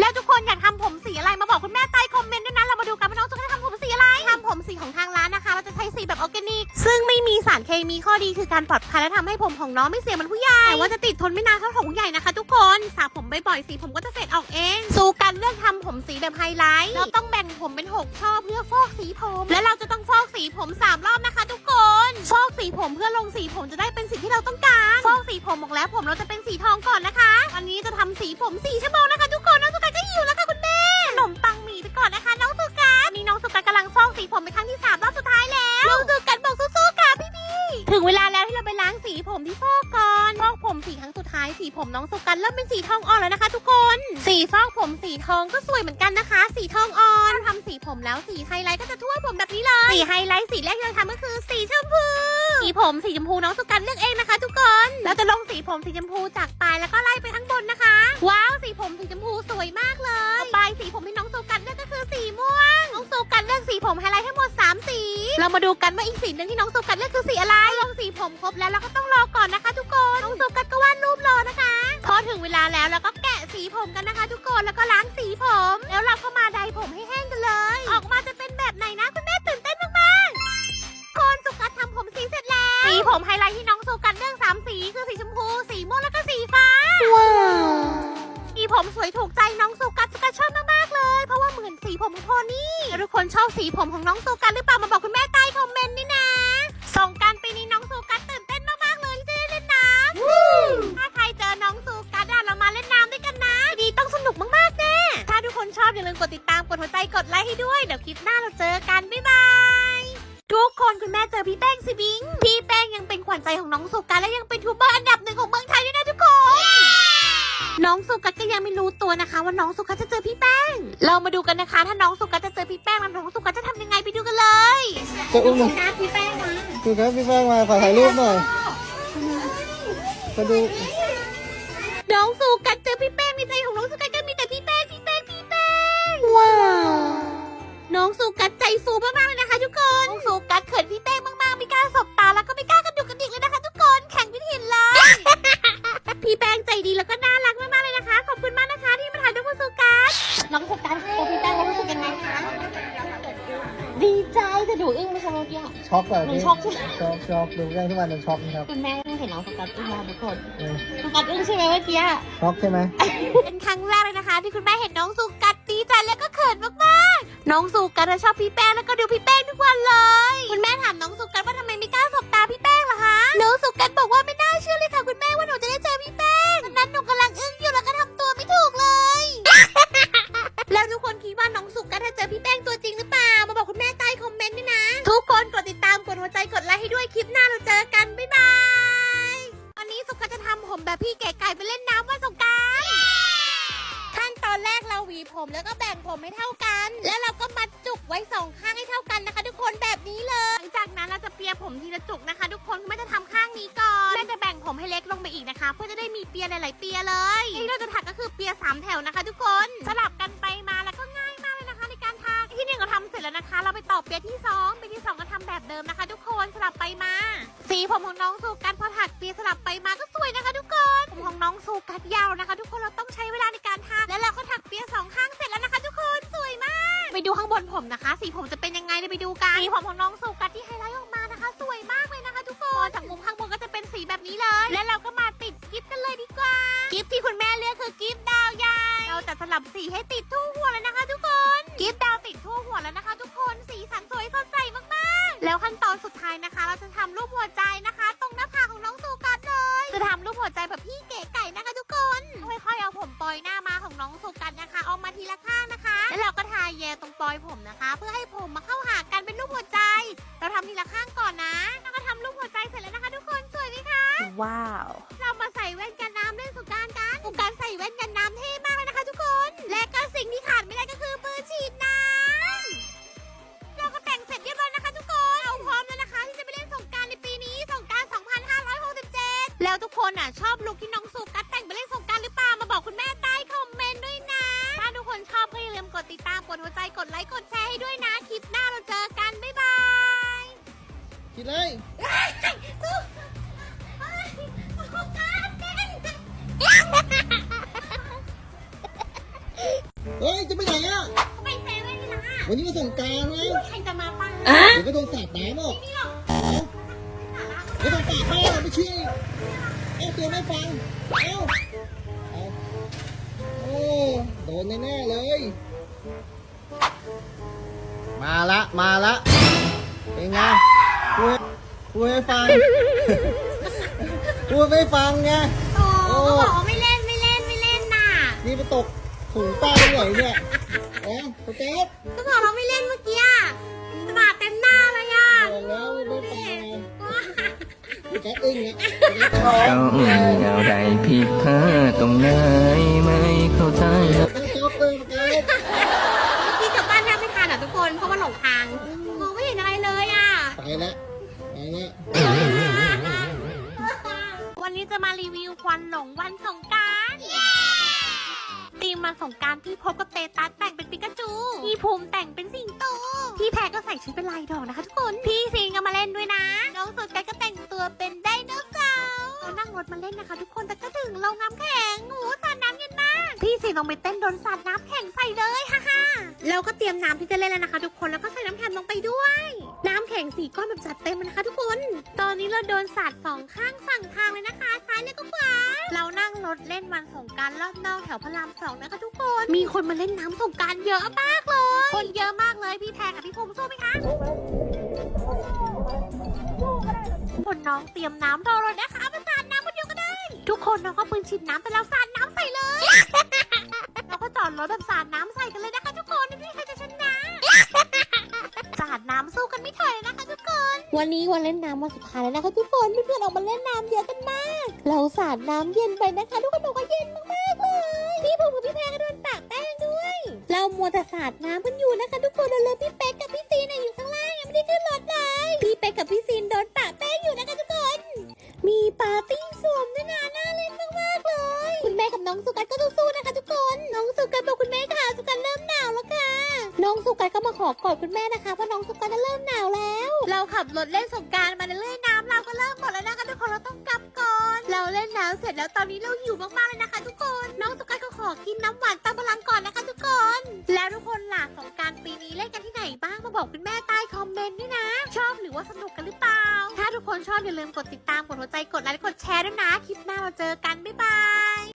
แล้วทุกคนอยากทำผมสีอะไรมาบอกคุณแม่ใต้คอมเมนต์ด้วยนะเรามาดูกันว่าน้องจะทำผมสีอะไรทำผมสีของทางร้านนะคะ เราจะใช้สีแบบออร์แกนิก ซึ่งไม่มีสารเคมีข้อดีคือการปลอดภัยและทำให้ผมของน้องไม่เสียเหมือนผู้ใหญ่แต่ว่าจะติดทนไม่นานเท่าของผู้ใหญ่นะคะ ทุกคนสระผมบ่อยๆสีผมก็จะเสร็จออกเองสู่การเลือกทำผมสีแบบไฮไลท์เราต้องแบ่งผมเป็น6ช่อเพื่อฟอกสีผม และเราจะต้องฟอกสีผม3รอบนะคะ ทุกคนฟอกสีผมเพื่อลงสีผมจะได้เป็นสีที่เราต้องการฟอกสีผมออกแล้วผมเราจะเป็นสีทองก่อนนะคะ วันนี้จะทำสีผม4ชั่วโมงนะคะทุกคนน้องสุกัสก็ ถึงเวลาแล้วที่เราไปล้างสีผมที่ฟอกก่อนฟอกผมสีครั้งสุดท้ายสีผมน้องสุกัสเริ่มเป็นสีทองอ่อนแล้วนะคะ ทุกคน สีฟอกผมสีทองก็สวยเหมือนกันนะคะ สีทองอ่อนทำสีผมแล้วสีไฮไลท์ก็จะทั่วผมแบบนี้เลย สีไฮไลท์สีแรกที่เราทำก็คือสีชมพูสีผมสีชมพูน้องสุกันเลือกเองนะคะ ทุกคนเราจะลงสีผมสีชมพูจากปลายแล้วก็ไล่ไปข้างบนนะคะ ว้าวสีผมสีชมพูสวยมากเลยต่อไป สีผมที่น้องสุกันเลือกก็คือสีม่วง น้องสุกันเลือกสีผมไฮไลท์ทั้งหมด 3 สี เรามาดูกันว่าอีกสีหนึ่งที่น้องสุกันเลือกคือสีอะไรลงสีผมครบแล้วเราก็ต้องรอก่อนนะคะ ทุกคน น้องสุกันก็วาดรูปรอนะคะ พอถึงเวลาแล้วเราก็แกะสีผมกันนะคะ ทุกคน แล้วก็ล้างสีผม แล้วเราก็มาไดร์ผมให้แห้งกันเลย ออกมาจะเป็นแบบไหนนะคุณแม่ตื่นเต้นมากๆคนสุกัสทำผมสีเสร็จแล้ว สีผมไฮไลท์ที่น้องสุกัสเลือกสามสีคือสีชมพู สีม่วงแล้วก็สีฟ้า ว้าวสีผมสวยถูกใจน้องสุกัสสุกัส อนสีผมของโพนี่แล้วทุกคนชอบสีผมของน้องสุกัสหรือเปล่ามาบอกคุณแม่ใต้คอมเมนต์นี่นะส่งกรารปีนี้น้องสุกัสตื่นเต้นมากๆเลยที่จะได้เล่นน้ำถ้าใครเจอน้องสุกัสอะเรามาเล่นน้ำด้วยกันนะดีต้องสนุกมากๆแน่ถ้าทุกคนชอบอย่าลืมกดติดตามกดหัวใจกดไลค์ให้ด้วยเดี๋ยวคลิปหน้าเราเจอกันบ๊ายบายทุกคนคุณแม่เจอพี่แป้งสิบิงพี่แป้งยังเป็นขวัญใจของน้องสุกัสและยังเป็นทูบเบอร์อันดับหนึ่งของเมืองไทยด้วยนะทุกค นน้องสุกัสก็ยังไม่รู้ตัวนะคะ ว่าน้องสุกัสจะเจอพี่แป้ง เรามาดูกันนะคะ ถ้าน้องสุกัสจะเจอพี่แป้งแล้วน้องสุกัสจะทำยังไงไปดูกันเลยจะอุ้มมานะพี่แป้งมาดูครับพี่แป้งมาขอถ่ายรูปหน่อยมาดูน้องสุกัสเจอพี่แป้งในใจของน้องสุกัสก็มีแต่พี่แป้งพี่แป้งพี่แป้งว้าวน้องสุกัสใจฟูมากๆเลยนะคะ ใจแต่หนูอึ้งไม่ใช่เมื่อกี้ ช็อกแบบหนูนี้ช็อกใช่ไหม ช็อกช็อกดูแกล้งทุกวันเป็นช็อกนะครับคุณแม่เห็นน้องสุกัสอึ้งมากทุกคนเออสุกัสอึ้งใช่ไหมเมื่อกี้ ช็อกใช่ไหม เป็นครั้งแรกเลยนะคะ ที่คุณแม่เห็นน้องสุกัดดีใจแล้วก็เขินมากๆ น้องสุกัดชอบพี่แป้งแล้วก็ดูพี่แป้งทุกวันเลย คุณแม่ถามน้องสุกัดว่าทำไม สองข้างให้เท่ากันนะคะ ทุกคนแบบนี้เลยหลังจากนั้นเราจะเปียผมทีละจุกนะคะ ทุกคนไม่จะทำข้างนี้ก่อนแม่จะแบ่งผมให้เล็กลงไปอีกนะคะ เพื่อจะได้มีเปียหลายๆเปียเลยที่เราจะถักก็คือเปียสามแถวนะคะ ทุกคนสลับกันไปมาแล้วก็ง่ายมากเลยนะคะ ในการถักที่หนึ่งเราทำเสร็จแล้วนะคะ เราไปต่อเปียที่สองเปียที่สองก็ทำแบบเดิมนะคะ ทุกคนสลับไปมาสีผมของน้องสูกันพอถักเปียสลับไปมาก็สวยนะคะ ทุกคนผมของน้องสูกัดยาวนะคะ ทุกคนเราต้องใช้เวลาในการถักแล้วเราก็ถักเปียสองข้างเสร็จแล้วนะคะ ไปดูข้างบนผมนะคะ สีผมจะเป็นยังไงเดี๋ยวไปดูกัน สีผมของน้องสูกัดที่ไฮไลท์ออกมานะคะ สวยมากเลยนะคะ ทุกคน จากมุมข้างบนก็จะเป็นสีแบบนี้เลย แล้วเราก็มาติดกิฟต์กันเลยดีกว่า กิฟต์ที่คุณแม่เลือกคือกิฟต์ดาวใหญ่ เราจะสลับสีให้ติดทั่วหัวเลยนะคะ ทุกคน กิฟต์ดาวติดทั่วหัวแล้วนะคะ ทุกคน สีสันสวยสดใสมากๆ แล้วขั้นตอนสุดท้ายนะคะ เราจะทำรูปหัวใจนะคะ ตรงหน้าผากของน้องสูกัดเลย จะทำรูปหัวใจแบบพี่เก๋ไก่นะคะ ทุกคน ค่อยๆเอาผมปลอยหน้ามาของน้องสูกัดนะคะเอามาทีละ เราก็ทาแยตรงปลอยผมนะคะ เพื่อให้ผมมาเข้าหากันเป็นรูปหัวใจ เราทำทีละข้างก่อนนะ แล้วก็ทำรูปหัวใจเสร็จแล้วนะคะ ทุกคนสวยไหมคะ ว้าว เรามาใส่แว่นกันน้ำเล่นสงกรารกันสงกรารใส่แว่นกันน้ำเท่มากเลยนะคะทุกคน และก็สิ่งที่ขาดไม่ได้ก็คือปืนฉีดน้ำเราก็แต่งเสร็จเรียบร้อยนะคะทุกคน เราพร้อมแล้วนะคะ ที่จะไปเล่นสงกรารในปีนี้สงกราร 2567 แล้วทุกคนอะชอบลุคที่น้องสุกั ติดตามกดหัวใจกดไลค์กดแชร์ให้ด้วยนะคลิปหน้าเราเจอกัน บ๊ายบายกินเลยเฮ้ย จะไปไหนอะ ไปเซเว่นนี่นะวันนี้มาส่งการไหมใครจะมาปังเดี๋ยวก็โดนสาดน้ำหอกนี่หรอกสาระไม่ต้องสาดพ่อไม่เชื่ออีกเอ้าเตือนไม่ฟัง เอ้าโอ้ โดนแน่เลย มาละมาละเป็นไงพูดพูดไม่ฟัง พูดไม่ฟังไงโอ้ก็บอกว่าไม่เล่นไม่เล่นไม่เล่นน่ะ นี่ไปตกถุงแป้งไหนเนี่ยเอ๊ะสเต๊กก็บอกเราไม่เล่นเมื่อกี้อะสาดเต็มหน้าเลยอะบอกแล้วไม่ฟังไงพี่แจ๊คอึ้งนะต้องอะไรผิดพลาดตรงไหนไม่เข้าใจ จะมารีวิวควันหลงวันสงกรารทีมวันสงกรารที่พบกับเตตัสแต่งเป็นปิกาจู พี่ภูมิแต่งเป็นสิงโต พี่แพรก็ใส่ชุดเป็นลายดอกนะคะทุกคน พี่ซีนก็มาเล่นด้วยนะ น้องสุดใจก็แต่งตัวเป็นไดโนเสาร์ เรานั่งรถมาเล่นนะคะ ทุกคนแต่ก็ถึงโรงน้ำแข็งโอ้โหสาดน้ำเย็นมากพี่ซีนลงไปเต้นโดนสาดน้ำแข็งใส่เลยฮ่าฮ่าแล้วก็เตรียมน้ำที่จะเล่นแล้วนะคะ ทุกคนแล้วก็ใส่น้ำแข็งลงไปด้วย น้ำแข็งสี่ก้อนแบบจัดเต็มเลยนะคะ ทุกคน ตอนนี้เราโดนสาดสองข้างฝั่งทางเลยนะคะซ้ายและก็ขวาเรานั่งรถเล่นวันสงการรอบนอกแถวพระรามสองนะคะทุกคน มีคนมาเล่นน้ำสงการเยอะมากเลย คนเยอะมากเลยพี่แพรกับพี่ภูมิสู้ไหมคะคนน้องเตรียมน้ำรอเรานะคะ ทุกคนน้องก็ปืนฉีดน้ำไปแล้วสาดน้ำใส่เลย เราก็จอดรถแบบสาดน้ำใส่กันเลยนะคะทุกคนนี่ใครจะชนะ สาดน้ำสู้กันไม่ถอยเลยนะคะทุกคน วันนี้วันเล่นน้ำวันสุดท้ายแล้วนะคะทุกคนเพื่อนๆออกมาเล่นน้ำเยอะกันมาก เราสาดน้ำเย็นไปนะคะ ทุกคนบอกว่าเย็นมากๆเลยพี่ผมกับพี่แพรก็โดนปากแป้งด้วย เรามัวแต่สาดน้ำกันอยู่นะคะ ทุกคนเลยพี่เป๊กกับพี่ซี กับน้องสุกัสก็สู้ๆนะคะ ทุกคนน้องสุกัสบอกคุณแม่ค่ะสุกัสเริ่มหนาวแล้วค่ะน้องสุกัสก็มาขอกอดคุณแม่นะคะเพราะน้องสุกัสน่ะเริ่มหนาวแล้ว เราขับรถเล่นสงการมาเรื่อยๆน้ำเราก็เริ่มหมดแล้วนะคะทุกคนเราต้องกลับก่อนเราเล่นน้ำเสร็จแล้วตอนนี้เราหิวมากๆเลยนะคะ ทุกคนน้องสุกัสก็ขอกินน้ำหวานตามพลังก่อนนะคะ ทุกคน แล้วทุกคนล่ะสงการปีนี้เล่นกันที่ไหนบ้างมาบอกคุณแม่ใต้คอมเมนต์ด้วยนะ ชอบหรือว่าสนุกกันหรือเปล่า ถ้าทุกคนชอบอย่าลืมกดติดตามกดหัวใจกดไลค์กดแชร์ด้วยนะคลิปหน้าเราเจอกัน